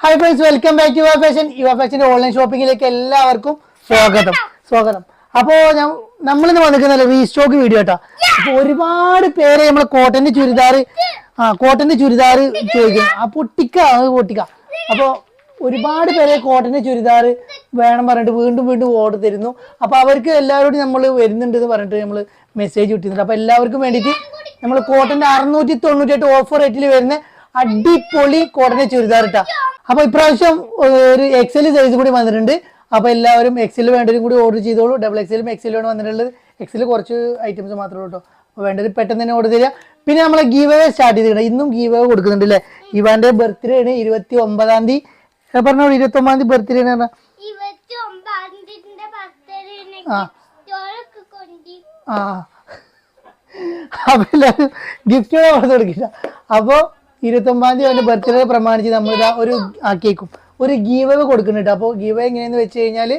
Hi friends welcome back Yuva fashion Yuva ഫാഷന്റെ online ഷോപ്പിംഗിലേക്ക് എല്ലാവർക്കും സ്വാഗതം. സ്വാഗതം. അപ്പോ നമ്മളിന്ന് വന്നിരിക്കുന്നല്ലോ റീസ്റ്റോക്ക് വീഡിയോ കേട്ടോ അപ്പൊ ഒരുപാട് പേര് നമ്മളെ കോട്ടന്റെ ചുരിദാർ ആ കോട്ടന്റെ ചുരിദാർ ചോദിക്കുന്നു. ആ പൊട്ടിക്ക അത് പൊട്ടിക്ക. അപ്പോ ഒരുപാട് പേരെ കോട്ടന്റെ ചുരിദാർ വേണം പറഞ്ഞിട്ട് വീണ്ടും വീണ്ടും ഓർഡർ തരുന്നു. അപ്പൊ അവർക്ക് എല്ലാവരോടും നമ്മൾ വരുന്നുണ്ട് എന്ന് പറഞ്ഞിട്ട് നമ്മൾ മെസ്സേജ് കിട്ടിയിട്ടുണ്ട് അപ്പൊ എല്ലാവർക്കും വേണ്ടിയിട്ട് നമ്മൾ കോട്ടന്റെ അറുന്നൂറ്റി തൊണ്ണൂറ്റി എട്ട് ഓഫർ റേറ്റിൽ വരുന്ന അടിപൊളി കുറഞ്ഞ ചുരിദാർ ഇട്ടാ അപ്പൊ ഇപ്രാവശ്യം ഒരു എക്സൽ സൈസ് കൂടി വന്നിട്ടുണ്ട്. അപ്പൊ എല്ലാവരും എക്സൽ വേണ്ടവരും കൂടി ഓർഡർ ചെയ്തോളൂ. ഡബിൾ എക്സലും വേണം വന്നിട്ടുള്ളത്. എക്സൽ കുറച്ച് ഐറ്റംസ് മാത്രമേ ഉള്ളൂ കേട്ടോ അപ്പൊ വേണ്ടത് പെട്ടെന്ന് തന്നെ ഓർഡർ ചെയ്യാം പിന്നെ നമ്മളെ ഗീവ് അവേ സ്റ്റാർട്ട് ചെയ്തിട്ടുണ്ട് ഇന്നും ഗീവ് അവേ കൊടുക്കുന്നുണ്ട് അല്ലേ ഇവാന്റെ ബർത്ത്ഡേ ആണ് ഇരുപത്തി ഒമ്പതാം തീയതി പറഞ്ഞോളൂ ഇരുപത്തി ഒമ്പതാം തീയതി ബർത്ത്ഡേ ആണ് ആ. അപ്പൊ എല്ലാവരും ഗിഫ്റ്റുകൾ കൊടുക്കില്ല. അപ്പൊ ഇരുപത്തൊമ്പതാം തീയതി അവന്റെ ബർത്ത്ഡേ പ്രമാണിച്ച് നമ്മൾ ഇതാ ഒരു ആക്കിയേക്കും. ഒരു ഗീവ് കൊടുക്കുന്നുണ്ട് അപ്പോൾ ഗീവ് എങ്ങനെയെന്ന് വെച്ച് കഴിഞ്ഞാൽ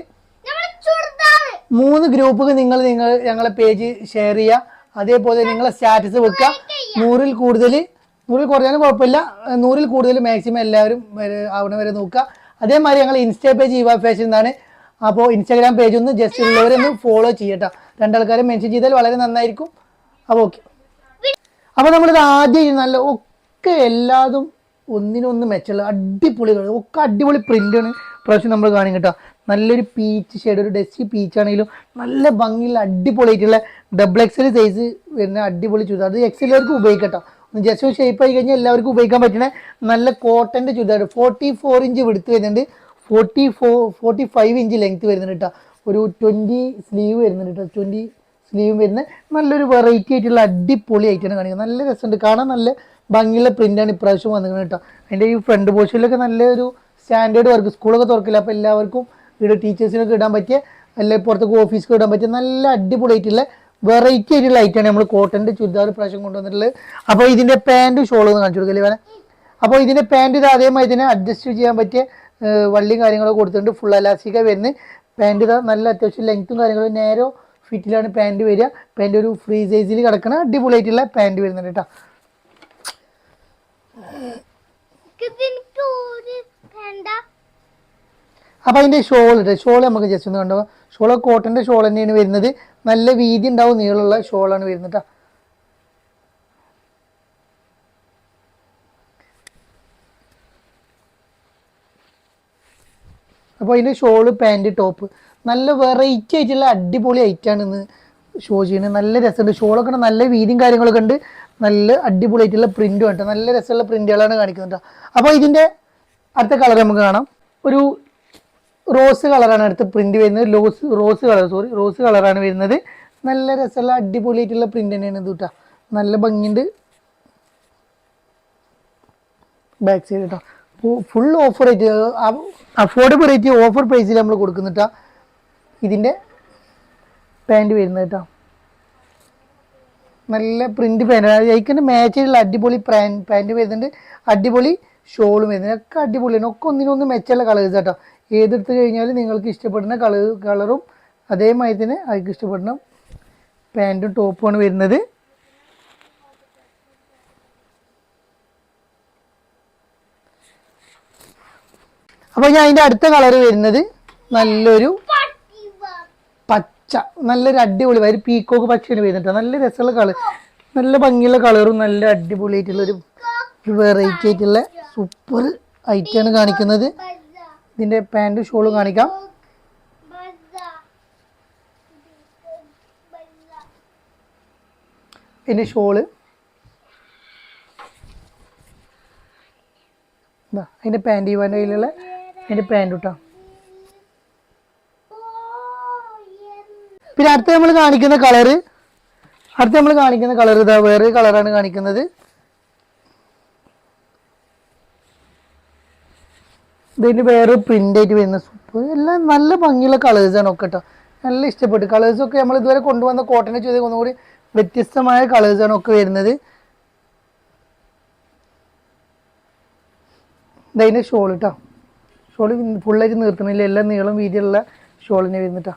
മൂന്ന് ഗ്രൂപ്പ് നിങ്ങൾ നിങ്ങൾ ഞങ്ങളെ പേജ് ഷെയർ ചെയ്യുക അതേപോലെ നിങ്ങളെ സ്റ്റാറ്റസ് വെക്കുക നൂറിൽ കൂടുതൽ നൂറിൽ കുറഞ്ഞാലും കുഴപ്പമില്ല. നൂറിൽ കൂടുതൽ മാക്സിമം എല്ലാവരും അവിടെ വരെ നോക്കുക അതേമാതിരി ഞങ്ങൾ ഇൻസ്റ്റാ പേജ് ഇവ ഫാഷൻ എന്നാണ് അപ്പോൾ ഇൻസ്റ്റാഗ്രാം പേജ് ഒന്ന് ജസ്റ്റ് ഉള്ളവരൊന്ന് ഫോളോ ചെയ്യട്ടോ. രണ്ടാൾക്കാരെ മെൻഷൻ ചെയ്താൽ വളരെ നന്നായിരിക്കും. അപ്പോൾ ഓക്കെ അപ്പോൾ നമ്മളിത് ആദ്യം നല്ല ഒക്കെ എല്ലാതും ഒന്നിനൊന്ന് മെച്ചമുള്ള അടിപൊളികൾ ഒക്കെ അടിപൊളി പ്രിന്റാണ് പ്രാവശ്യം നമ്മൾ കാണും കേട്ടോ. നല്ലൊരു പീച്ച് ഷെയ്ഡ് ഒരു ഡെസ്റ്റ് പീച്ച് ആണെങ്കിലും നല്ല ഭംഗിയുള്ള അടിപൊളിയായിട്ടുള്ള ഡബിൾ എക്സൽ സൈസ് വരുന്ന അടിപൊളി ചുരിദാർ. അത് എക്സലുകാർക്ക് ഉപയോഗിക്കട്ടോ. ജസ്റ്റ് ഒന്ന് ഷേപ്പ് ആയി കഴിഞ്ഞാൽ എല്ലാവർക്കും ഉപയോഗിക്കാൻ പറ്റുന്ന നല്ല കോട്ടന്റെ ചുരിദാർ. ഫോർട്ടി ഫോർ ഇഞ്ച് വിടുത്ത് വരുന്നുണ്ട്. Forty four forty five inch length വരുന്നുണ്ട് കേട്ടോ. ഒരു ട്വന്റി സ്ലീവ് വരുന്നുണ്ട് കേട്ടോ. ട്വന്റി സ്ലീവ് വരുന്ന നല്ലൊരു വെറൈറ്റി ആയിട്ടുള്ള അടിപൊളി ആയിട്ടാണ് കാണിക്കുന്നത്. നല്ല രസമുണ്ട്. കാണാൻ നല്ല ഭംഗിയുള്ള പ്രിന്റാണ് ഇപ്രാവശ്യം വന്നിരിക്കുന്നത് കേട്ടോ. അതിന്റെ ഈ ഫ്രണ്ട് പോർഷനിലൊക്കെ നല്ലൊരു സ്റ്റാൻഡേർഡ് വർക്ക് സ്കൂളൊക്കെ തുറക്കില്ല അപ്പോൾ എല്ലാവർക്കും ഇവിടെ ടീച്ചേഴ്സിനൊക്കെ ഇടാൻ പറ്റിയ അല്ലെങ്കിൽ പുറത്തൊക്കെ ഓഫീസിൽ ഇടാൻ പറ്റിയ നല്ല അടിപൊളി ആയിട്ടുള്ള വെറൈറ്റി ആയിട്ടുള്ള ലൈറ്റാണ് നമ്മൾ കോട്ടന്റെ ചുരിദാർ പ്രാവശ്യം കൊണ്ടുവന്നിട്ടുള്ളത്. അപ്പോൾ ഇതിന്റെ പാന്റും ഷോളും കാണിച്ചു കൊടുക്കില്ലേ വേണേ അപ്പോൾ ഇതിന്റെ പാന്റ് ഇത് അതേമാതിരി ഇതിനെ അഡ്ജസ്റ്റ് ചെയ്യാൻ പറ്റിയ വള്ളിയും കാര്യങ്ങളൊക്കെ കൊടുത്തിട്ടുണ്ട്. ഫുൾ അലാസ്റ്റിക്ക വരുന്നത്. പാന്റ് ഇതാ നല്ല അത്യാവശ്യം ലെങ്ത്തും കാര്യങ്ങളും നേരോ ഫിറ്റിലാണ് പാന്റ് വരിക. പാന്റ് ഒരു ഫ്രീ സൈസിൽ കിടക്കുന്ന അടിപൊളിയായിട്ടുള്ള പാന്റ് വരുന്നുണ്ട് കേട്ടോ. എനിക്ക് അതിന്റെ ഷോൾ ഉണ്ട് ഷോൾ നമുക്ക് ജസ്റ്റ് ഒന്ന് കണ്ടോ? ഷോൾ കോട്ടന്റെ ഷോൾ തന്നെയാണ് വരുന്നത്. നല്ല വീതി ഉണ്ടാവും നീളമുള്ള ആണ് വരുന്നത് കേട്ടോ അപ്പോൾ അതിന്റെ ഷോൾ പാന്റ് ടോപ്പ് നല്ല വെറൈറ്റി ആയിട്ടുള്ള അടിപൊളി ഐറ്റാണ് ഇന്ന് ഷോ ചെയ്യുന്നത്. നല്ല രസമുണ്ട്. ഷോളൊക്കെ നല്ല വീതിയും കാര്യങ്ങളൊക്കെ ഉണ്ട്. നല്ല അടിപൊളിയായിട്ടുള്ള പ്രിന്റും ഉണ്ട് നല്ല രസമുള്ള പ്രിന്റുകളാണ് കാണിക്കുന്നത് അപ്പൊ അപ്പോൾ ഇതിന്റെ അടുത്ത കളർ നമുക്ക് കാണാം. ഒരു റോസ് കളറാണ് അടുത്ത് പ്രിന്റ് വരുന്നത്. Loss rose colour sorry rose കളറാണ് വരുന്നത്. നല്ല രസമുള്ള അടിപൊളിയായിട്ടുള്ള പ്രിന്റ് തന്നെയാണ് ഇത് കേട്ടോ നല്ല ഭംഗിയുണ്ട്. ബാക്ക് സൈഡ് കേട്ടോ full offer rate affordable rate offer പ്രൈസിൽ നമ്മൾ കൊടുക്കുന്നിട്ടാ ഇതിന്റെ പാന്റ് വരുന്നത് കേട്ടോ നല്ല പ്രിന്റ് പാന്റ് അതിന്റെ മാച്ച് ചെയ്തുള്ള അടിപൊളി പാന്റ് വരുന്നുണ്ട്. അടിപൊളി ഷോളും വരുന്നുണ്ട്. ഒക്കെ അടിപൊളിയാണ് ഒക്കെ ഒന്നിനൊന്ന് മെച്ചമുള്ള കളേഴ്സ് കേട്ടോ ഏതെടുത്ത് കഴിഞ്ഞാലും നിങ്ങൾക്ക് ഇഷ്ടപ്പെടുന്ന കളർ കളറും അതേമാതിരി തന്നെ അതിക്ക് ഇഷ്ടപ്പെടുന്ന പാന്റും ടോപ്പുമാണ് വരുന്നത്. അപ്പോൾ ഞാൻ അതിന്റെ അടുത്ത കളർ വരുന്നത് നല്ലൊരു പച്ച നല്ലൊരു അടിപൊളി ഒരു പീക്കോക്ക് പച്ചയാണ് വരുന്നുണ്ട്. നല്ല രസമുള്ള കളർ നല്ല ഭംഗിയുള്ള കളറും നല്ല അടിപൊളിയായിട്ടുള്ള ഒരു വെറൈറ്റി ആയിട്ടുള്ള സൂപ്പർ ഐറ്റമാണ് കാണിക്കുന്നത്. ഇതിന്റെ പാന്റ് ഷോളും കാണിക്കാം. ഇതിന്റെ ഷോൾ അതിന്റെ പാന്റ് ചെയ്യുവാന്റെ കയ്യിലുള്ള അതിന്റെ പാന്റ് കേട്ടോ പിന്നെ അടുത്ത നമ്മൾ കാണിക്കുന്ന കളറ് അടുത്ത നമ്മൾ കാണിക്കുന്ന കളർ ഇതാ വേറെ കളറാണ് കാണിക്കുന്നത്. ഇതിന് വേറെ പ്രിന്റ് ആയിട്ട് വരുന്ന സൂപ്പ് എല്ലാം നല്ല ഭംഗിയുള്ള കളേഴ്സാണ് ഒക്കെ കേട്ടോ നല്ല ഇഷ്ടപ്പെട്ടു. കളേഴ്സൊക്കെ നമ്മൾ ഇതുവരെ കൊണ്ടുവന്ന കോട്ടനെ ചെയ്ത് ഒന്നുകൂടി വ്യത്യസ്തമായ കളേഴ്സാണ് ഒക്കെ വരുന്നത്. ഇതതിന്റെ ഷോൾ കേട്ടോ ഷോൾ ഫുള്ളായിട്ട് നിർത്തണില്ല എല്ലാം നീളം വീതിയുള്ള ഷോളിനെ വരുന്നിട്ടാ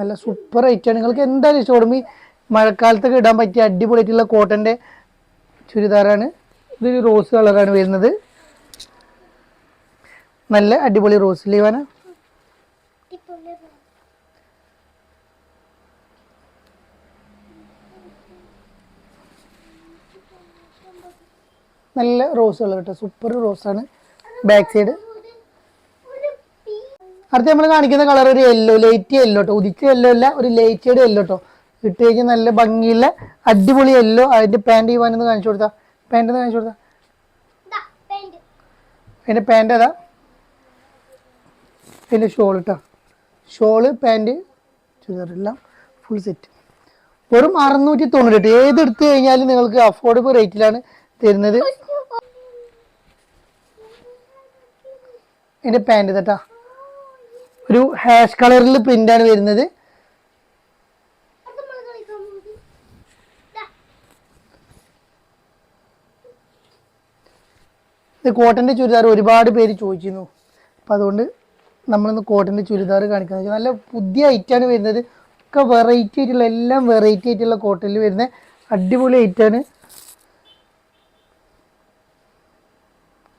നല്ല സൂപ്പർ ഐറ്റാണ് നിങ്ങൾക്ക് എന്തായാലും ഇഷ്ടപ്പെടും. ഈ മഴക്കാലത്തൊക്കെ ഇടാൻ പറ്റിയ അടിപൊളിയായിട്ടുള്ള കോട്ടന്റെ ചുരിദാറാണ്. ഇതൊരു റോസ് കളറാണ് വരുന്നത്. നല്ല അടിപൊളി റോസ് ലീവാന. നല്ല റോസ് കളർ കേട്ടോ. സൂപ്പർ റോസാണ് ബാക്ക് സൈഡ് അടുത്ത നമ്മൾ കാണിക്കുന്ന കളർ ഒരു യെല്ലോ ലൈറ്റ് യെല്ലോ കേട്ടോ ഉദിച്ച യെല്ലോ അല്ല ഒരു ലൈറ്റ് ഷെയ്ഡ് യെല്ലോ കേട്ടോ ഇട്ട് കഴിഞ്ഞാൽ നല്ല ഭംഗിയുള്ള അടിപൊളി യെല്ലോ അതിന്റെ പാന്റ് ചെയ്യുവാനെന്ന് കാണിച്ചു കൊടുത്താ. പാന്റ് കാണിച്ചു കൊടുത്താ. പിന്നെ. അതിന്റെ പാന്റ് ഏതാ? അതിന്റെ ഷോൾ കേട്ടോ ഷോൾ പാന്റ് ചുരിദാറെല്ലാം ഫുൾ സെറ്റ് വെറും അറുന്നൂറ്റി തൊണ്ണൂറ്റി എട്ട് ഏത് എടുത്തു കഴിഞ്ഞാലും നിങ്ങൾക്ക് അഫോർഡബിൾ റേറ്റിലാണ് തരുന്നത്. അതിന്റെ പാന്റ് കേട്ടാ ഒരു ഹാഷ് കളറിൽ പ്രിന്റാണ് വരുന്നത്. ഇത് കോട്ടന്റെ ചുരിദാർ ഒരുപാട് പേര് ചോദിച്ചിരുന്നു. അപ്പം അതുകൊണ്ട് നമ്മളിന്ന് കോട്ടന്റെ ചുരിദാർ കാണിക്കുന്നത് നല്ല പുതിയ ഐറ്റാണ് വരുന്നത്. ഒക്കെ വെറൈറ്റി ആയിട്ടുള്ള എല്ലാം വെറൈറ്റി ആയിട്ടുള്ള കോട്ടനിൽ വരുന്ന അടിപൊളി ഐറ്റാണ്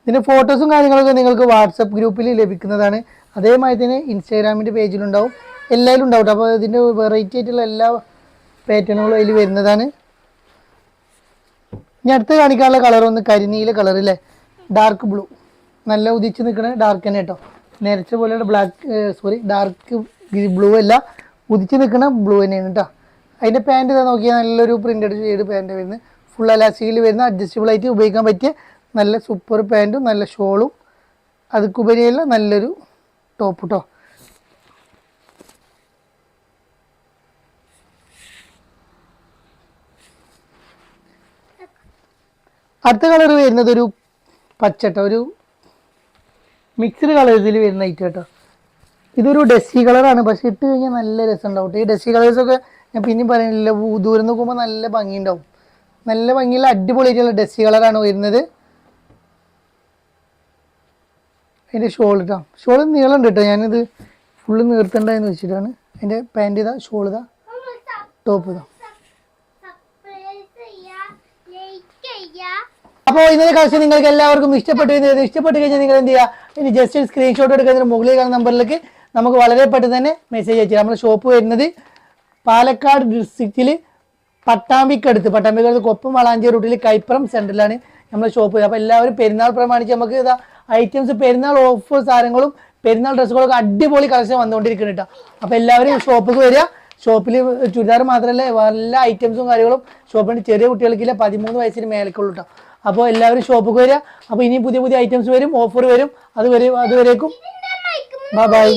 ഇതിന്റെ ഫോട്ടോസും കാര്യങ്ങളൊക്കെ നിങ്ങൾക്ക് വാട്സപ്പ് ഗ്രൂപ്പിൽ ലഭിക്കുന്നതാണ്. അതേമാതിരി തന്നെ ഇൻസ്റ്റാഗ്രാമിന്റെ പേജിലുണ്ടാവും. എല്ലാവരും ഉണ്ടാവും. അപ്പോൾ ഇതിന്റെ വെറൈറ്റി ആയിട്ടുള്ള എല്ലാ പാറ്റേണുകളും അതിൽ വരുന്നതാണ്. ഞാൻ അടുത്ത് കാണിക്കാനുള്ള കളർ ഒന്ന് കരിനീല കളർ അല്ലേ ഡാർക്ക് ബ്ലൂ നല്ല ഉദിച്ച് നിൽക്കണ ഡാർക്ക് തന്നെ കേട്ടോ. നേരത്തെ പോലെയുള്ള ബ്ലാക്ക് സോറി ഡാർക്ക് ബ്ലൂ അല്ല. ഉദിച്ച് നിൽക്കണ ബ്ലൂ തന്നെയാണ് കേട്ടോ. അതിന്റെ പാന്റ് ഇതാ നോക്കിയാൽ നല്ലൊരു പ്രിന്റഡ് ഷെയ്ഡ് പാന്റ് വരുന്നത്. ഫുൾ അലാസ്റ്റിക്കിൽ വരുന്ന അഡ്ജസ്റ്റബിൾ ആയിട്ട് ഉപയോഗിക്കാൻ പറ്റിയ നല്ല സൂപ്പർ പാന്റും നല്ല ഷോളും അതുക്കുപരിയുള്ള നല്ലൊരു ടോപ്പ് കേട്ടോ അടുത്ത കളർ വരുന്നത് ഒരു പച്ചട്ട ഒരു മിക്സ്ഡ് കളേഴ്സിൽ വരുന്ന ഐറ്റം കേട്ടോ ഇതൊരു ഡെസ്സി കളറാണ് പക്ഷെ ഇട്ട് കഴിഞ്ഞാൽ നല്ല രസം ഉണ്ടാവും ഈ ഡെസ്സി കളേഴ്സൊക്കെ ഞാൻ പിന്നെയും പറയുന്നില്ല ദൂരം നോക്കുമ്പോൾ നല്ല ഭംഗി ഉണ്ടാവും നല്ല ഭംഗിയുള്ള അടിപൊളിയായിട്ടുള്ള ഡെസ്സി കളറാണ് വരുന്നത്. അതിന്റെ ഷോൾ ഇട്ടാ ഷോൾ നീളം കേട്ടോ. ഞാനിത് ഫുള്ള് നീർത്തണ്ടെന്ന് വെച്ചിട്ടാണ് അതിന്റെ പാന്റ് ഇതാ ഷോൾ ഇതാ ടോപ്പ് ഇതാ. അപ്പോൾ ഇന്നത്തെ കളക്ഷൻ നിങ്ങൾക്ക് എല്ലാവർക്കും ഇഷ്ടപ്പെട്ടു കരുതുന്നു. ഇഷ്ടപ്പെട്ട് കഴിഞ്ഞാൽ നിങ്ങൾ എന്ത് ചെയ്യുക? ഇനി ജസ്റ്റ് ഒരു സ്ക്രീൻഷോട്ട് എടുക്കുന്നതിന് മുകളിൽ കാണുന്ന നമ്പറിലേക്ക് നമുക്ക് വളരെ പെട്ടെന്ന് തന്നെ മെസ്സേജ് അയച്ചു നമ്മുടെ ഷോപ്പ് വരുന്നത് പാലക്കാട് ഡിസ്ട്രിക്റ്റിൽ പട്ടാമ്പിക്കടുത്ത്. പട്ടാമ്പിക്കടുത്ത് കൊപ്പം വളാഞ്ചേരി റൂട്ടിൽ കൈപ്പുറം സെന്ററിലാണ് നമ്മുടെ ഷോപ്പ് അപ്പോൾ എല്ലാവരും പെരുന്നാൾ പ്രമാണിച്ച് നമുക്ക് ഇതാ ഐറ്റംസ് പെരുന്നാൾ ഓഫർ സാധനങ്ങളും പെരുന്നാൾ ഡ്രസ്സുകളൊക്കെ അടിപൊളി കളക്ഷൻ വന്നുകൊണ്ടിരിക്കുന്നു കേട്ടോ അപ്പോൾ എല്ലാവരും ഷോപ്പിൽ വരിക. ഷോപ്പിൽ ചുരിദാർ മാത്രമല്ല എല്ലാ ഐറ്റംസും കാര്യങ്ങളും ഷോപ്പിൽ ചെറിയ കുട്ടികൾക്കില്ല പതിമൂന്ന് വയസ്സിന് മേലേക്കുള്ളൂ കേട്ടോ അപ്പോൾ എല്ലാവരും ഷോപ്പിൽ വരിക. അപ്പോൾ ഇനി പുതിയ പുതിയ ഐറ്റംസ് വരും ഓഫർ വരും. അതുവരെ അതുവരേക്കും. ബൈ